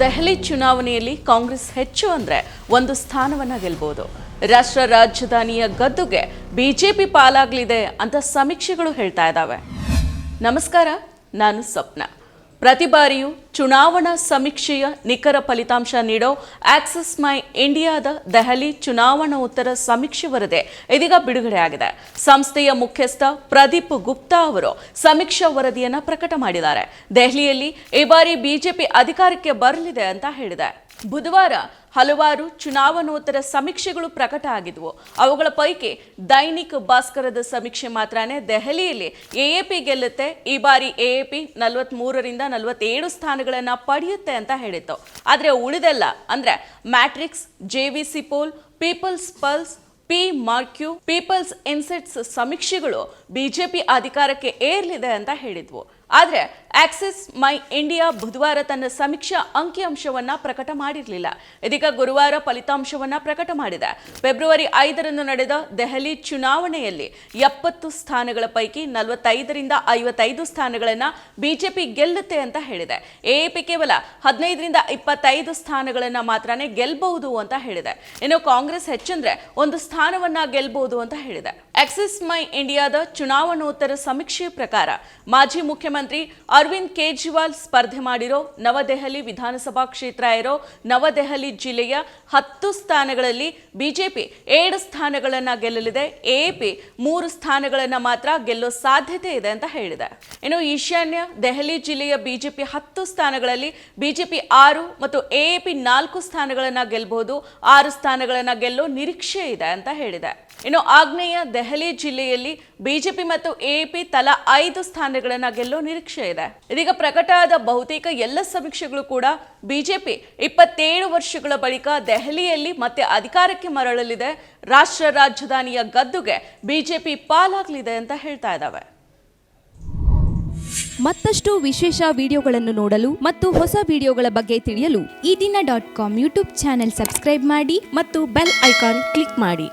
ದೆಹಲಿ ಚುನಾವಣೆಯಲ್ಲಿ ಕಾಂಗ್ರೆಸ್ ಹೆಚ್ಚು ಅಂದ್ರೆ ಒಂದು ಸ್ಥಾನವನ್ನ ಗೆಲ್ಬೋದು. ರಾಷ್ಟ್ರ ರಾಜಧಾನಿಯ ಗದ್ದುಗೆ ಬಿಜೆಪಿ ಪಾಲಾಗಲಿದೆ ಅಂತ ಸಮೀಕ್ಷೆಗಳು ಹೇಳ್ತಾ ಇದ್ದಾವೆ ನಮಸ್ಕಾರ, ನಾನು ಸ್ವಪ್ನ. ಪ್ರತಿ ಬಾರಿಯೂ ಚುನಾವಣಾ ಸಮೀಕ್ಷೆಯ ನಿಖರ ಫಲಿತಾಂಶ ನೀಡೋ ಆಕ್ಸಿಸ್ ಮೈ ಇಂಡಿಯಾದ ದೆಹಲಿ ಚುನಾವಣಾ ಉತ್ತರ ಸಮೀಕ್ಷೆ ವರದಿ ಇದೀಗ ಬಿಡುಗಡೆಯಾಗಿದೆ ಸಂಸ್ಥೆಯ ಮುಖ್ಯಸ್ಥ ಪ್ರದೀಪ್ ಗುಪ್ತಾ ಅವರು ಸಮೀಕ್ಷಾ ವರದಿಯನ್ನು ಪ್ರಕಟ ಮಾಡಿದ್ದಾರೆ. ದೆಹಲಿಯಲ್ಲಿ ಈ ಬಾರಿ ಬಿಜೆಪಿ ಅಧಿಕಾರಕ್ಕೆ ಬರಲಿದೆ ಅಂತ ಹೇಳಿದೆ. ಬುಧವಾರ ಹಲವಾರು ಚುನಾವಣೋತ್ತರ ಸಮೀಕ್ಷೆಗಳು ಪ್ರಕಟ ಆಗಿದ್ವು. ಅವುಗಳ ಪೈಕಿ ದೈನಿಕ್ ಭಾಸ್ಕರದ ಸಮೀಕ್ಷೆ ಮಾತ್ರನೇ ದೆಹಲಿಯಲ್ಲಿ ಎಎಪಿ ಗೆಲ್ಲುತ್ತೆ. ಈ ಬಾರಿ ಎಎಪಿ ನಲವತ್ತ್ ಮೂರರಿಂದ ನಲವತ್ತೇಳು ಸ್ಥಾನಗಳನ್ನು ಪಡೆಯುತ್ತೆ ಅಂತ ಹೇಳಿತ್ತು. ಆದರೆ ಉಳಿದೆಲ್ಲ ಅಂದ್ರೆ Matrix JVC poll, People's Pulse, P Marq, People's insights ಸಮೀಕ್ಷೆಗಳು ಬಿಜೆಪಿ ಅಧಿಕಾರಕ್ಕೆ ಏರ್ಲಿದೆ ಅಂತ ಹೇಳಿದ್ವು. ಆದ್ರೆ ಆಕ್ಸಿಸ್, ಮೈ ಇಂಡಿಯಾ ಬುಧವಾರ ತನ್ನ ಸಮೀಕ್ಷಾ ಅಂಕಿಅಂಶವನ್ನ ಪ್ರಕಟ ಮಾಡಿರಲಿಲ್ಲ. ಇದೀಗ ಗುರುವಾರ ಫಲಿತಾಂಶವನ್ನ ಪ್ರಕಟ ಮಾಡಿದೆ. ಫೆಬ್ರವರಿ ಐದರಂದು ನಡೆದ ದೆಹಲಿ ಚುನಾವಣೆಯಲ್ಲಿ ಎಪ್ಪತ್ತು ಸ್ಥಾನಗಳ ಪೈಕಿ ನಲವತ್ತೈದರಿಂದ ಐವತ್ತೈದು ಸ್ಥಾನಗಳನ್ನ ಬಿಜೆಪಿ ಗೆಲ್ಲುತ್ತೆ ಅಂತ ಹೇಳಿದೆ. ಎಎಪಿ ಕೇವಲ ಹದಿನೈದರಿಂದ ಇಪ್ಪತ್ತೈದು ಸ್ಥಾನಗಳನ್ನ ಮಾತ್ರನೇ ಗೆಲ್ಲಬಹುದು ಅಂತ ಹೇಳಿದೆ. ಇನ್ನು ಕಾಂಗ್ರೆಸ್ ಹೆಚ್ಚಂದ್ರೆ ಒಂದು ಸ್ಥಾನವನ್ನ ಗೆಲ್ಲಬಹುದು ಅಂತ ಹೇಳಿದೆ. ಆಕ್ಸಿಸ್, ಮೈ ಇಂಡಿಯಾದ ಚುನಾವಣೋತ್ತರ ಸಮೀಕ್ಷೆ ಪ್ರಕಾರ ಮಾಜಿ ಮುಖ್ಯಮಂತ್ರಿ ಅರವಿಂದ್ ಕೇಜ್ರಿವಾಲ್ ಸ್ಪರ್ಧೆ ಮಾಡಿರೋ ನವದೆಹಲಿ ವಿಧಾನಸಭಾ ಕ್ಷೇತ್ರ ಇರೋ ನವದೆಹಲಿ ಜಿಲ್ಲೆಯ ಹತ್ತು ಸ್ಥಾನಗಳಲ್ಲಿ ಬಿಜೆಪಿ ಏಳು ಸ್ಥಾನಗಳನ್ನು ಗೆಲ್ಲಲಿದೆ. ಎಪಿ ಮೂರು ಸ್ಥಾನಗಳನ್ನು ಮಾತ್ರ ಗೆಲ್ಲೋ ಸಾಧ್ಯತೆ ಇದೆ ಅಂತ ಹೇಳಿದೆ. ಇನ್ನು ಈಶಾನ್ಯ ದೆಹಲಿ ಜಿಲ್ಲೆಯ ಬಿಜೆಪಿ ಹತ್ತು ಸ್ಥಾನಗಳಲ್ಲಿ ಬಿಜೆಪಿ ಆರು ಮತ್ತು ಎಪಿ ನಾಲ್ಕು ಸ್ಥಾನಗಳನ್ನು ಗೆಲ್ಲಬಹುದು ಆರು ಸ್ಥಾನಗಳನ್ನು ಗೆಲ್ಲೋ ನಿರೀಕ್ಷೆ ಇದೆ ಅಂತ ಹೇಳಿದೆ. ಇನ್ನು ಆಗ್ನೇಯ ದೆಹಲಿ ಜಿಲ್ಲೆಯಲ್ಲಿ ಬಿಜೆಪಿ ಮತ್ತು ಎಪಿ ತಲಾ ಐದು ಸ್ಥಾನಗಳನ್ನ ಗೆಲ್ಲೋ ನಿರೀಕ್ಷೆ ಇದೆ. ಇದೀಗ ಪ್ರಕಟ ಆದ ಬಹುತೇಕ ಎಲ್ಲ ಸಮೀಕ್ಷೆಗಳು ಕೂಡ ಬಿಜೆಪಿ ಇಪ್ಪತ್ತೇಳು ವರ್ಷಗಳ ಬಳಿಕ ದೆಹಲಿಯಲ್ಲಿ ಮತ್ತೆ ಅಧಿಕಾರಕ್ಕೆ ಮರಳಲಿದೆ. ರಾಷ್ಟ್ರ ರಾಜಧಾನಿಯ ಗದ್ದುಗೆ ಬಿಜೆಪಿ ಪಾಲಾಗಲಿದೆ ಅಂತ ಹೇಳ್ತಾ ಇದ್ದಾವೆ ಮತ್ತಷ್ಟು ವಿಶೇಷ ವಿಡಿಯೋಗಳನ್ನು ನೋಡಲು ಮತ್ತು ಹೊಸ ವಿಡಿಯೋಗಳ ಬಗ್ಗೆ ತಿಳಿಯಲು Eedina dot com YouTube channel subscribe ಮಾಡಿ ಮತ್ತು ಬೆಲ್ ಐಕಾನ್ ಕ್ಲಿಕ್ ಮಾಡಿ.